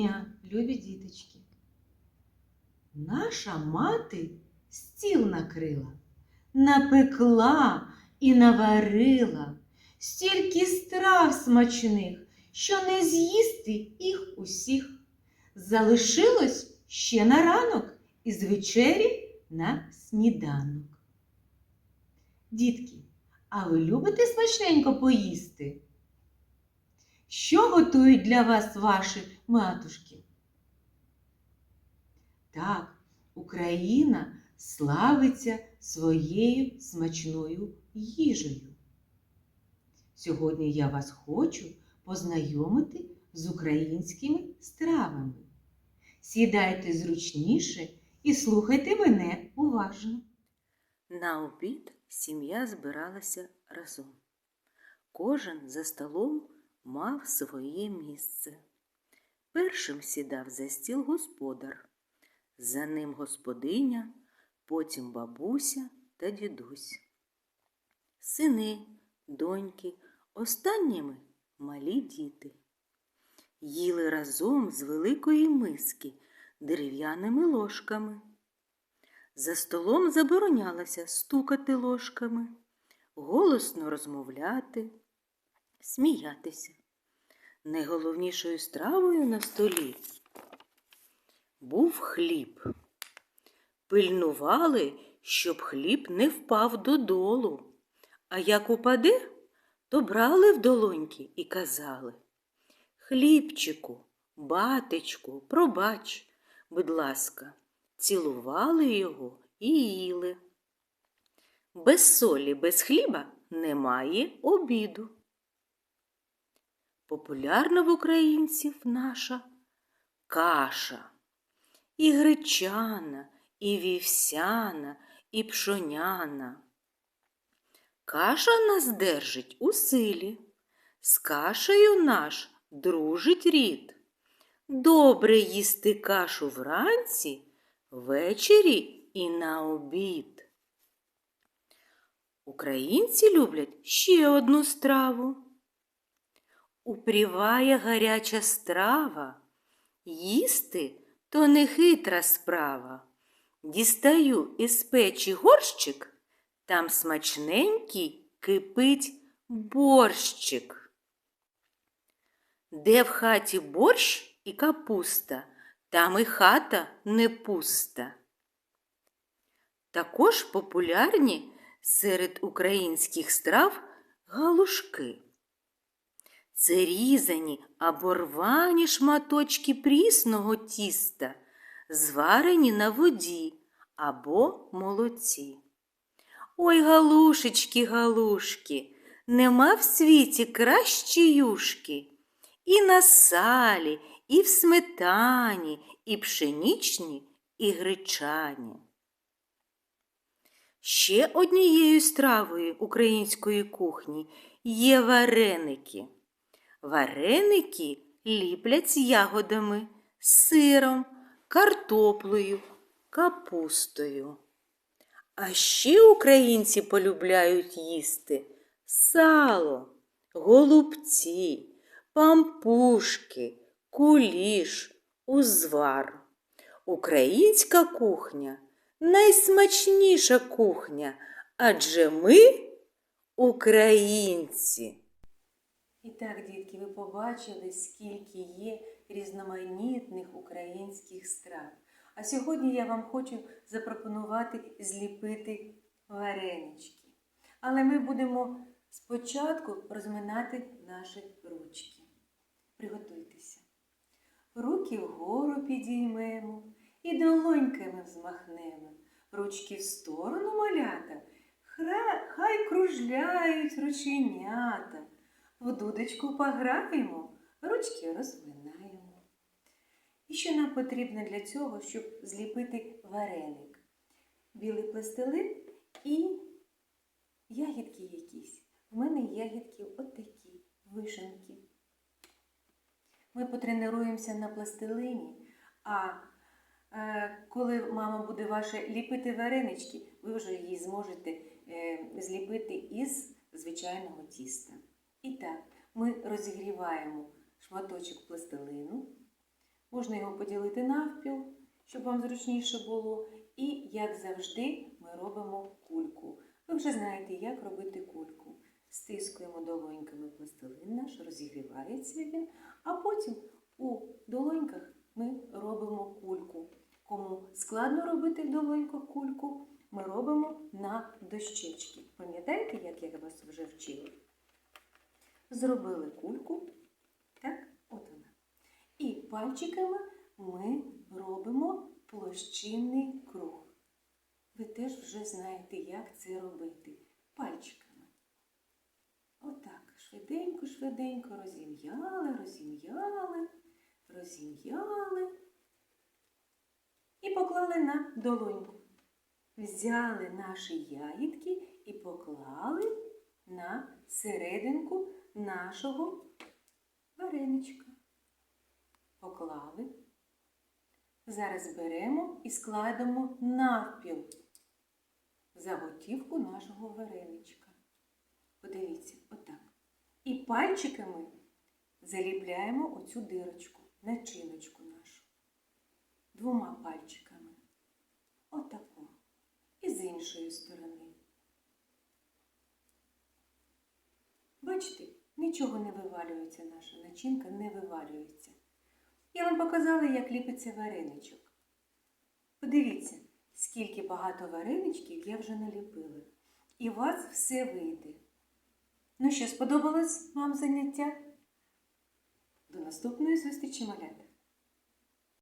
дня, любі діточки. Наша мати стіл накрила, напекла і наварила стільки страв смачних, що не з'їсти їх усіх. Залишилось ще на ранок і з вечері на сніданок. Дітки, а ви любите смачненько поїсти? Що готують для вас ваші матушки? Так, Україна славиться своєю смачною їжею. Сьогодні я вас хочу познайомити з українськими стравами. Сідайте зручніше і слухайте мене уважно. На обід сім'я збиралася разом. Кожен за столом мав своє місце. Першим сідав за стіл господар, за ним господиня, потім бабуся та дідусь. Сини, доньки, останніми малі діти. Їли разом з великої миски дерев'яними ложками. За столом заборонялося стукати ложками, голосно розмовляти, сміятися. Найголовнішою стравою на столі був хліб. Пильнували, щоб хліб не впав додолу, а як упаде, то брали в долоньки і казали Хлібчику, батечку, пробач, будь ласка, цілували його і їли. Без солі, без хліба немає обіду. Популярна в українців наша каша. І гречана, і вівсяна, і пшоняна. Каша нас держить у силі, з кашею наш дружить рід. Добре їсти кашу вранці, ввечері і на обід. Українці люблять ще одну страву. Упріває гаряча страва, їсти то не хитра справа. Дістаю із печі горщик, там смачненький кипить борщик. Де в хаті борщ і капуста, там і хата не пуста. Також популярні серед українських страв галушки. Це різані або рвані шматочки прісного тіста, зварені на воді або молоці. Ой, галушечки, галушки, нема в світі кращі юшки. І на салі, і в сметані, і пшенічні, і гречані. Ще однією стравою української кухні є вареники. Вареники ліплять з ягодами, сиром, картоплею, капустою. А ще українці полюбляють їсти сало, голубці, пампушки, куліш, узвар. Українська кухня найсмачніша кухня, адже ми українці. І так, дітки, ви побачили, скільки є різноманітних українських страв. А сьогодні я вам хочу запропонувати зліпити варенички. Але ми будемо спочатку розминати наші ручки. Приготуйтеся. Руки вгору підіймемо і долоньками взмахнемо. Ручки в сторону малята. Хай кружляють рученята. В дудочку пограємо, ручки розминаємо. І що нам потрібно для цього, щоб зліпити вареник? Білий пластилин і ягідки якісь. В мене ягідки отакі, вишенки. Ми потренуємося на пластилині, а е, коли мама буде ваша ліпити варенички, ви вже її зможете е, зліпити із звичайного тіста. І так, ми розігріваємо шматочок пластилину, Можна його поділити навпіл, щоб вам зручніше було. І, як завжди, ми робимо кульку. Ви вже знаєте, як робити кульку. Стискуємо долоньками пластилин наш, розігрівається він, а потім у долоньках ми робимо кульку. Кому складно робити в долоньках кульку, ми робимо на дощечки. Пам'ятаєте, як я вас вже вчила? Зробили кульку, так, от вона. І пальчиками ми робимо площинний круг. Ви теж вже знаєте, як це робити. Пальчиками. Отак, швиденько, швиденько розім'яли, розім'яли, розім'яли і поклали на долоньку. Взяли наші ягідки і поклали на серединку нашого вареничка. Поклали. Зараз беремо і складемо навпіл заготівку нашого вареничка. Подивіться, отак. І пальчиками заліпляємо оцю дирочку, начиночку нашу. Двома пальчиками. Отако. І з іншої сторони. Бачите, нічого не вивалюється, наша начинка не вивалюється. Я вам показала, як ліпиться вареничок. Подивіться, скільки багато вареничків я вже наліпила. І у вас все вийде. Ну що, сподобалось вам заняття? До наступної зустрічі, малята!